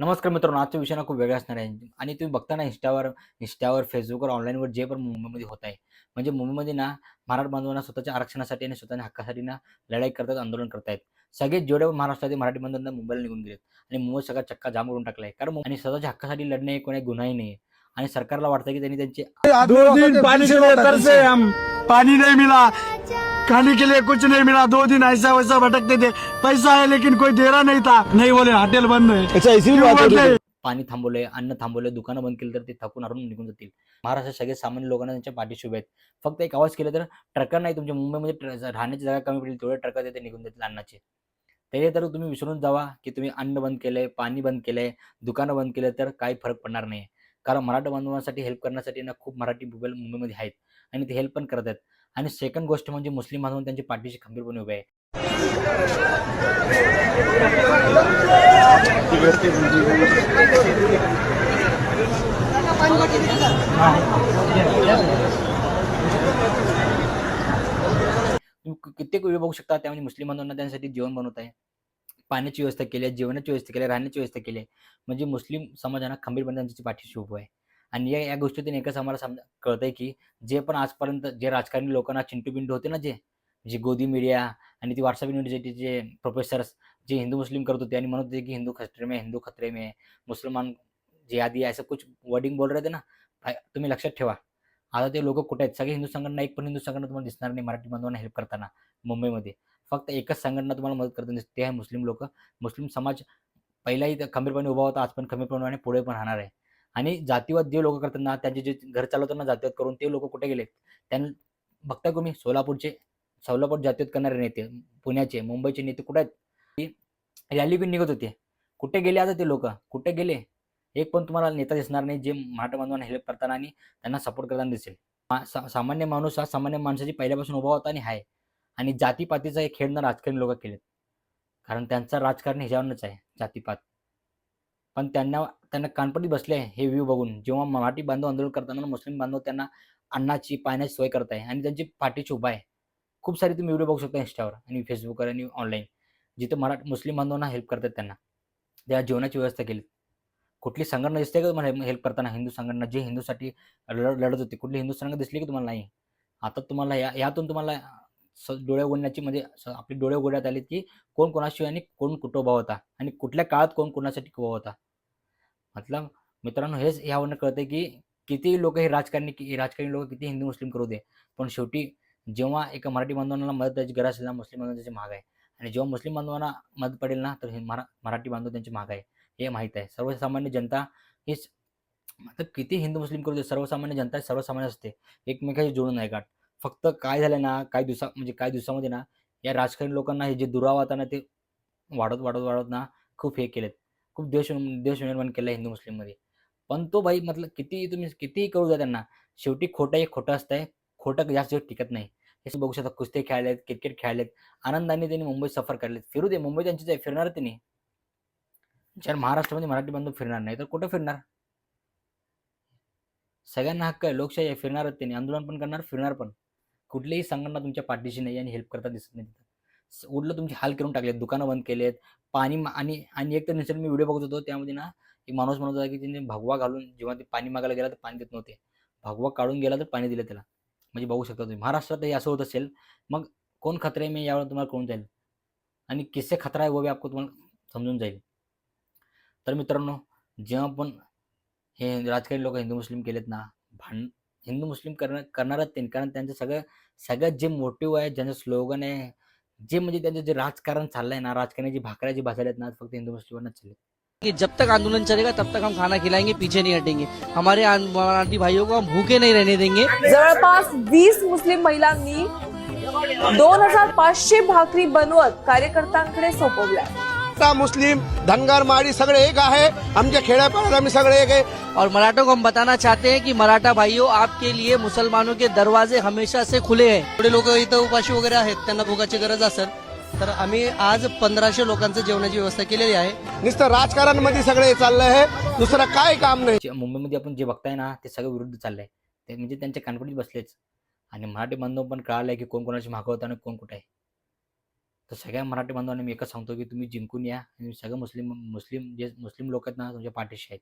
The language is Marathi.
नमस्कार मित्रांनो आजचा विषय ना खूप वेगळा असणार आहे. आणि तुम्ही बघता ना इंस्टावर इंस्टावर फेसबुकवर ऑनलाईनवर जे पण मुंबईमध्ये होत आहे. म्हणजे मुंबईमध्ये ना मराठा बांधवांना स्वतःच्या आरक्षणासाठी आणि स्वतःच्या हक्कासाठी ना लढाई करतात आंदोलन करतायत. सगळे जेवढे महाराष्ट्रातील मराठी बांधवांना मुंबईला निघून गेलेत. आणि मुंबई सगळा चक्का जाम करून टाकलाय. कारण आणि स्वतःच्या हक्कासाठी लढणे हे कोणी गुन्हाही नाही आणि सरकारला वाटतं की त्यांनी त्यांचे पानी नहीं. मिला खाने के लिए कुछ नहीं मिला। दो दिन ऐसा वैसा भटकते थे। पैसा है लेकिन कोई दे रहा नहीं था। नहीं बोले होटल बंद है। अच्छा इसी में क्यों बात हो पाणी थांबवलंय अन्न थांबवलंय दुकानं बंद केली तर ते थकून हरून निघून जातील. महाराष्ट्रात सगळे सामान्य लोकांना त्यांच्या पाठीशी उभे आहेत. फक्त एक आवाज केला तर ट्रकर नाही तुमच्या मुंबईमध्ये राहण्याची जागा कमी पडेल तेवढे ट्रकर ते निघून जातील अन्नाचे. तरी तर तुम्ही विसरून जावा की तुम्ही अन्न बंद केलंय पाणी बंद केलंय दुकानं बंद केलं तर काही फरक पडणार नाही. कारण मराठा बांधवांसाठी हेल्प करण्यासाठी ना खूप मराठी मोबाईल मुंबईमध्ये आहेत आणि ते हेल्प पण करत आहेत. आणि सेकंड गोष्ट म्हणजे मुस्लिम बांधव त्यांच्या पाठीशी खंबीरपणे उभे आहे. कित्येक वेळ बघू शकता त्यामध्ये मुस्लिम बांधवांना त्यांच्यासाठी जेवण बनवत आहे. पाण्याची व्यवस्था केली आहे जेवणाची व्यवस्था केली आहे राहण्याची व्यवस्था केली आहे. म्हणजे मुस्लिम समाजांना खंबीरपणे त्यांची पाठीशी उभं आहे. आणि या या गोष्टीतून एकच आम्हाला समजा कळतंय की जे पण आजपर्यंत जे राजकारणी लोकांना चिंटू पिंटू होते ना जे जे गोदी मीडिया आणि ती व्हॉट्सअप युनिव्हर्सिटीचे प्रोफेसर्स जे हिंदू मुस्लिम करत होते आणि म्हणत होते की हिंदू खत्रे में हिंदू खत्रे में मुसलमान जे आधी आहे, असं कुछ वर्डिंग बोल रहे थे ना तुम्ही लक्षात ठेवा. आता ते लोक कुठे आहेत? सगळे हिंदू संघटना एक पण हिंदू संघटना तुम्हाला दिसणार नाही मराठी बांधवांना हेल्प करताना मुंबईमध्ये. फक्त एकच संघटना तुम्हाला मदत करताना दिसते ते आहे मुस्लिम लोक. मुस्लिम समाज पहिलाही खंबीरपणे उभा होता आज पण खंबीरपणे आणि पुढे पण राहणार आहे. आणि जातीवाद जे लोक करतात ना त्यांचे जे घर चालवताना जातीवाद करून ते लोक कुठे गेलेत? त्यांना बघता तुम्ही? सोलापूरचे सोलापूर जातीवाद करणारे नेते पुण्याचे मुंबईचे नेते कुठे आहेत? रॅली पण निघत होते. कुठे गेले आता ते लोक? कुठे गेले? एक पण तुम्हाला नेता दिसणार नाही जे मराठा बांधवांना हेल्प करताना आणि त्यांना सपोर्ट करताना दिसेल. सा- सामान्य माणूस हा सामान्य माणसाची पहिल्यापासून उभा होता आणि आहे आणि जातीपातीचा एक खेळ ना राजकारणी लोक केलेत. कारण त्यांचा राजकारण ह्याच्यावरच आहे जातीपात. पण त्यांना त्यांना कानपटी बसले हे व्ह्यू बघून. जेव्हा मराठी बांधव आंदोलन करताना मुस्लिम बांधव त्यांना अन्नाची पाण्याची सोय करत आहे आणि त्यांची पाठीची उभा आहे. खूप सारे तुम्ही व्हिडिओ बघू शकता इंस्टावर आणि फेसबुकवर आणि ऑनलाईन जिथे मराठी मुस्लिम बांधवांना हेल्प करतात त्यांना. त्या जेवणाची व्यवस्था केली. कुठली संघटना दिसते का तुम्हाला हेल्प करताना? हिंदू संघटना जे हिंदूसाठी लढ लढत होती. कुठली हिंदू संघटना दिसली की तुम्हाला नाही? आता तुम्हाला या यातून तुम्हाला स डोळे उघडण्याची म्हणजे आपली डोळे उघडण्यात आले की कोण कोणाशी आणि कोण कुठं उभा होता? आणि कुठल्या काळात कोण कोणासाठी उभा होता? मतलब मित्रांनो हेच ह्यावरनं कळतं की किती लोक हे राजकारणी की राजकारणी लोक किती हिंदू मुस्लिम करू दे. पण शेवटी जेव्हा एका मराठी बांधवांना मदत गरज असेल ना मुस्लिम बांधव महाग आहे. आणि जेव्हा मुस्लिम बांधवांना मदत पडेल ना तर हे मरा मराठी बांधव त्यांची महाग आहे. हे माहीत आहे. सर्वसामान्य जनता हीच मतलब किती हिंदू मुस्लिम करू दे सर्वसामान्य जनता सर्वसामान्य असते. एकमेकाशी जोडून आहे गाठ. फक्त काय झालं ना काही दिवसा म्हणजे काही दिवसामध्ये ना या राजकारणी लोकांना हे जे दुरावा आता ना ते वाढत वाढत वाढत ना खूप हे केलेत. खूप द्वेष द्वेष निर्माण केला हिंदू मुस्लिममध्ये पण तो भाई मतलब किती तुम्ही कितीही करू द्या त्यांना शेवटी खोटं एक खोटं असतंय. खोटं जास्त दिवस टिकत नाही. हे बघू शकता कुस्ते खेळलेत क्रिकेट खेळलेत आनंदाने त्यांनी मुंबईत सफर करलेत. फिरू दे मुंबई त्यांची आहे फिरणार त्यांनी. जर महाराष्ट्रामध्ये मराठी बांधव फिरणार नाही तर कुठं फिरणार? सगळ्यांना हक्क आहे लोकशाही आहे फिरणारच त्यांनी. आंदोलन पण करणार फिरणार पण. कुठलीही संघटना तुमच्या पाठीशी नाही आणि हेल्प करता दिसत नाही उठलं तुमची तुमचे हाल करून टाकलेत दुकानं बंद केलेत पाणी आणि आणि एक तर निसर्ग मी व्हिडिओ बघत होतो त्यामध्ये ना एक माणूस म्हणत होता की त्यांनी भगवा घालून जेव्हा ते पाणी मागायला गेला तर पाणी देत नव्हते. भगवा काढून गेला तर पाणी दिलं त्याला. म्हणजे बघू शकता तुम्ही. महाराष्ट्रात हे असं होत असेल मग कोण खतरे मी यावर तुम्हाला कळून जाईल. आणि किस्से खतरा आहे वो आपको तुम्हाला समजून जाईल. तर मित्रांनो जेव्हा पण हे राजकारणी लोक हिंदू मुस्लिम केलेत ना भांड हिंदू मुस्लिम करणार करणारच त्यांनी कारण त्यांचं सगळं सगळ्यात जे मोटिव्ह आहे ज्यांचं स्लोगन आहे जे म्हणजे त्यांचं जे राजकारण चाललंय ना राजकारणाची भाकऱ्या जी भाजल्या आहेत ना फक्त हिंदू मुस्लिमांनाच चालले कि जब तक आंदोलन चलेगा तब तक हम खाना खिलाएंगे पीछे नहीं हटेंगे। हमारे मराठी भाइयों को हम भूखे नहीं रहने देंगे। जवळपास वीस मुस्लिम महिलांनी दोन हजार पाचशे भाकरी बनवत कार्यकर्त्यांकडे सोपवल्या. मराठा मुस्लिम धनगर माडी सगळे एक आहे. आमच्या खेड्यापाड्यात आम्ही सगळे एक आहे. और मराठों को हम बताना चाहते हैं कि मराठा भाइयों आपके लिए मुसलमानों के दरवाजे हमेशा से खुले हैं। थोडे लोक इथं उपाशी वगैरे आहेत त्यांना भोगाची गरज असेल तर आम्ही आज पंधराशे लोकांचं जेवणाची व्यवस्था केलेली आहे. नुसतं राजकारणमध्ये सगळे चाललं आहे दुसरं काय काम नाही. मुंबईमध्ये आपण जे बघताय ना ते सगळं विरुद्ध चाललंय. ते म्हणजे त्यांच्या कानपडीत बसलेच. आणि मराठी बांधव पण कळालंय की कोण कोणाची मागं होतं आणि कोण कुठे आहे. तर सगळ्या मराठी बांधवांनी मी एकच सांगतो की तुम्ही जिंकून या. आणि सगळे मुस्लिम मुस्लिम जे मुस्लिम लोक आहेत ना तुमच्या पाठीशी आहेत.